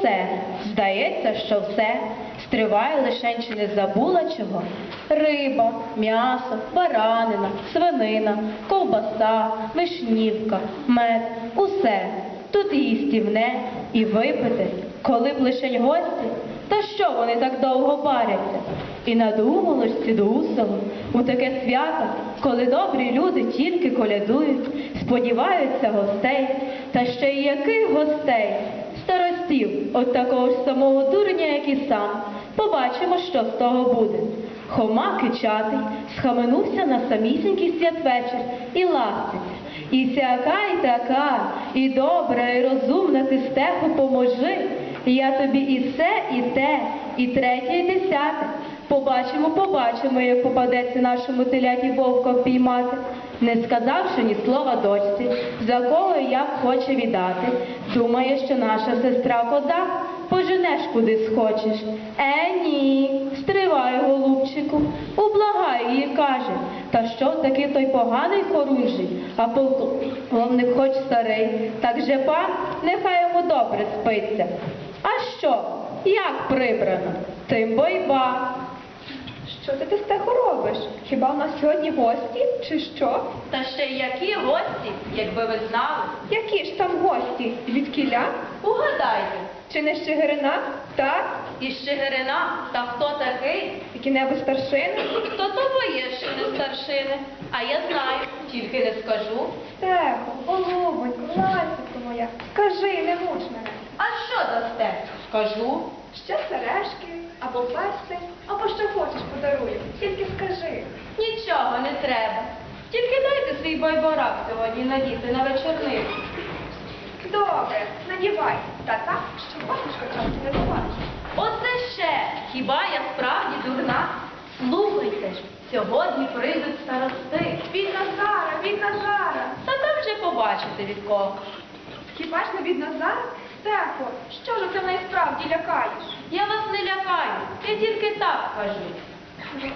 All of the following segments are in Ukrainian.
все, здається, що все. Стриває лише чи не забула чого. Риба, м'ясо, баранина, свинина, ковбаса, вишнівка, мед, усе. Тут і їстівне, і випити, коли б лишень гості. Та що вони так довго баряться? І надумалось цідусило у таке свято, коли добрі люди тільки колядують, сподіваються гостей, та ще й яких гостей? Старостів, от такого ж самого дурня, як і сам. Побачимо, що з того буде. Хома кичатий схаменувся на самісінький святвечір і ластиться. І сяка, і така, і добра, і розумна ти стеху поможи. Я тобі і це, і те, і третє, і десяте. Побачимо, побачимо, як попадеться нашому теляті вовка впіймати. Не сказавши ні слова дочці, за кого як хоче віддати, думає, що наша сестра коза, поженеш куди схочеш. Е, ні, стривай, голубчику, ублагай її, каже. Та що таки той поганий хорунжий, а полковник хоч старий, так же пан, нехай йому добре спиться. А що? Як прибрано? Тим бо й ба. Що ти стеху робиш? Хіба в нас сьогодні гості, чи що? Та ще й які гості, якби ви знали. Які ж там гості? Від кіля? Угадайте, Чи не з Чигирина? Так? із Чигирина, та хто такий? Які-небудь старшини? Хто то є ще не старшини, а я знаю, тільки не скажу. Стеху, голубонько, ластівко моя, скажи, не муч мене. А що дасте? Скажу. Ще сережки, або перстень, або що хочеш подарую. Тільки скажи. Нічого не треба. Тільки дайте свій байбарак сьогодні надіти на вечорницю. Добре, надівай. Та так, що батюшка часто не побачиш. Оце ще, хіба я справді дурна? Слухайте ж, сьогодні прийдуть старости. Від Назара, від Назара. Та там вже побачите від кого. Хіба ж не від Назара? Стехо, що ж ти мене лякаєш? Я вас не лякаю, я тільки так кажу.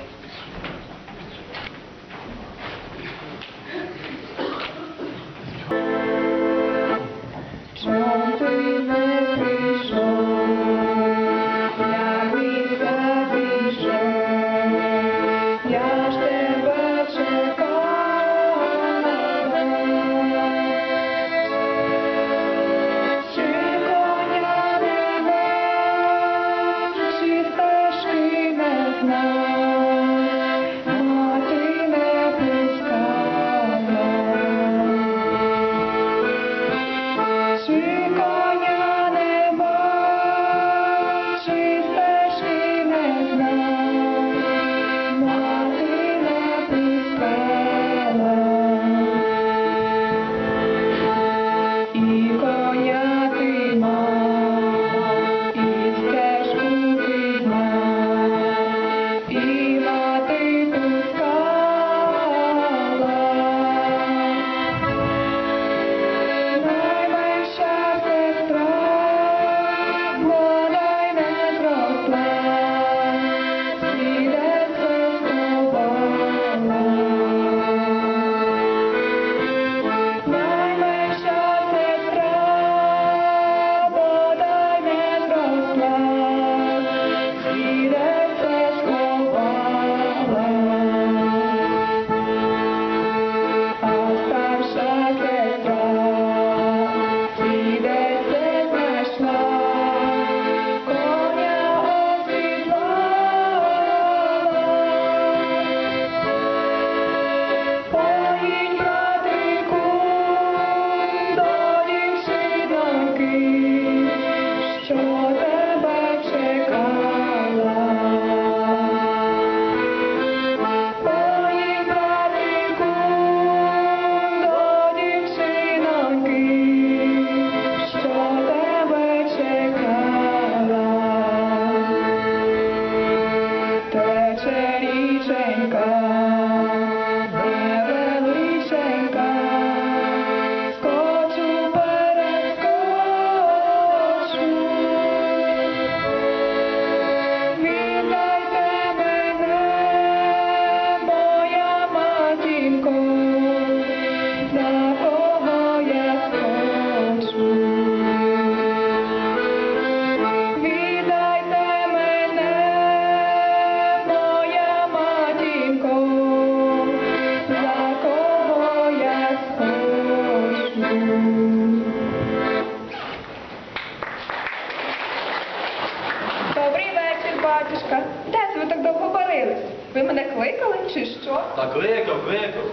Що? Так кликав, кликав.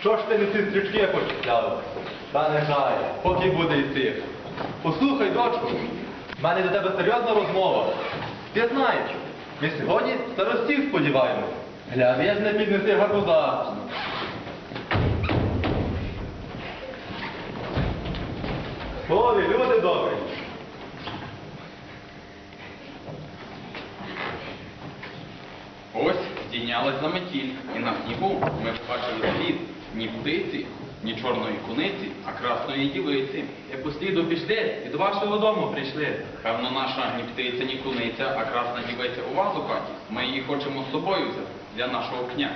Що ж ти не ці стрічки почіпляв? Та нехай, поки буде йти. Послухай, дочку, в мене до тебе серйозна розмова. Ти знаєш, ми сьогодні старостів сподіваємось. Гляди, не піднеси гарбуза. Ой, люди добрі. Здійнялась заметіль, і на снігу ми побачили слід ні птиці, ні чорної куниці, а красної дівиці. Яку сліду пішли, від вашого дому прийшли. Певно, наша ні птиця, ні куниця, а красна дівиця у вас у хаті. Ми її хочемо з собою взяти для нашого князя.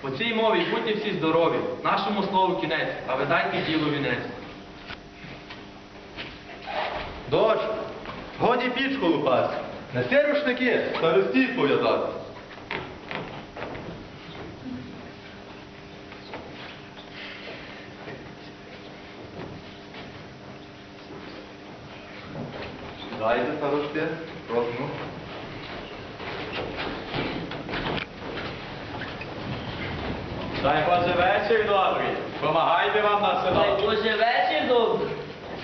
По цій мові будьте всі здорові, нашому слову кінець, а ви дайте ділу вінець. Дощ, годі пічку лупати, неси рушники, старостів пов'язати. Дайте старости, просну. Дай Боже вечір добрий. Помагайте вам на Дай село. Боже вечір добрий.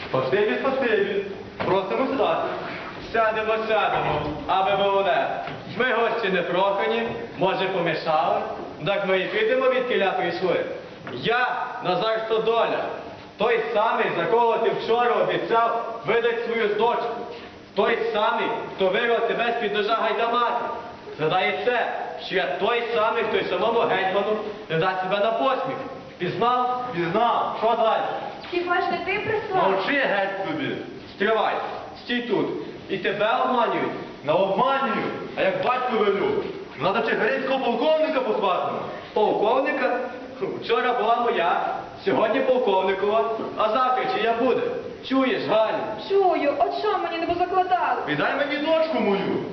Спасибі, спасибі. Просимо сідати. Сядемо, сядемо, аби молоде. Ми гості не прохані, може помішали. Так ми і підемо від кіля прийшли. Я Назар Стодоля, той самий, за кого ти вчора обіцяв видати свою дочку. Той самий, хто вирвав тебе з-під ножа гайдамаки. Згадай це, що я той самий, хто й самому гетьману не дасть себе на посміх. Пізнав? Пізнав, що далі? Хіба ж не ти прислав? Мовчи геть собі. Стривай, стій тут. І тебе обманюють. Не обманюю, а як батько велю. Надо чигиринського полковника посватимо. Полковника? Вчора була моя, сьогодні полковникова, а завтра чия буде? Чуєш, Галю? Чую, от що мені не позакладали? Віддай мені дочку мою.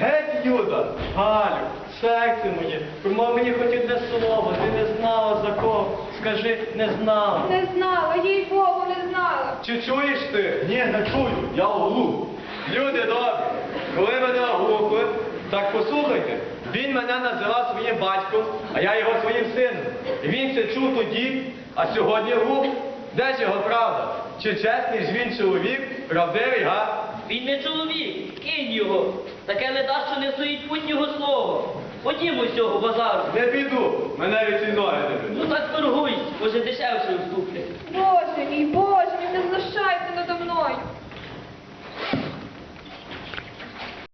Геть, Юда, Галю, серце моє, промов мені хоч одне слово, ти не знала за кого. Скажи, не знала. Не знала, їй Богу, не знала. Чи чуєш ти? Ні, не чую, я оглух. Люди добрі, коли мене оглухли, так послухайте, він мене називав своїм батьком, а я його своїм сином. І він це чув тоді, а сьогодні глух. Де ж його правда? Чи чесний ж він чоловік, правдивий, га? Він не чоловік, кинь його. Таке не що не стоїть путнього слова. Ходімо з цього базару. Не піду, мене від цієї ноги не піду. Ну так торгуйсь, може дешевше вступлять. Боже мій Боже.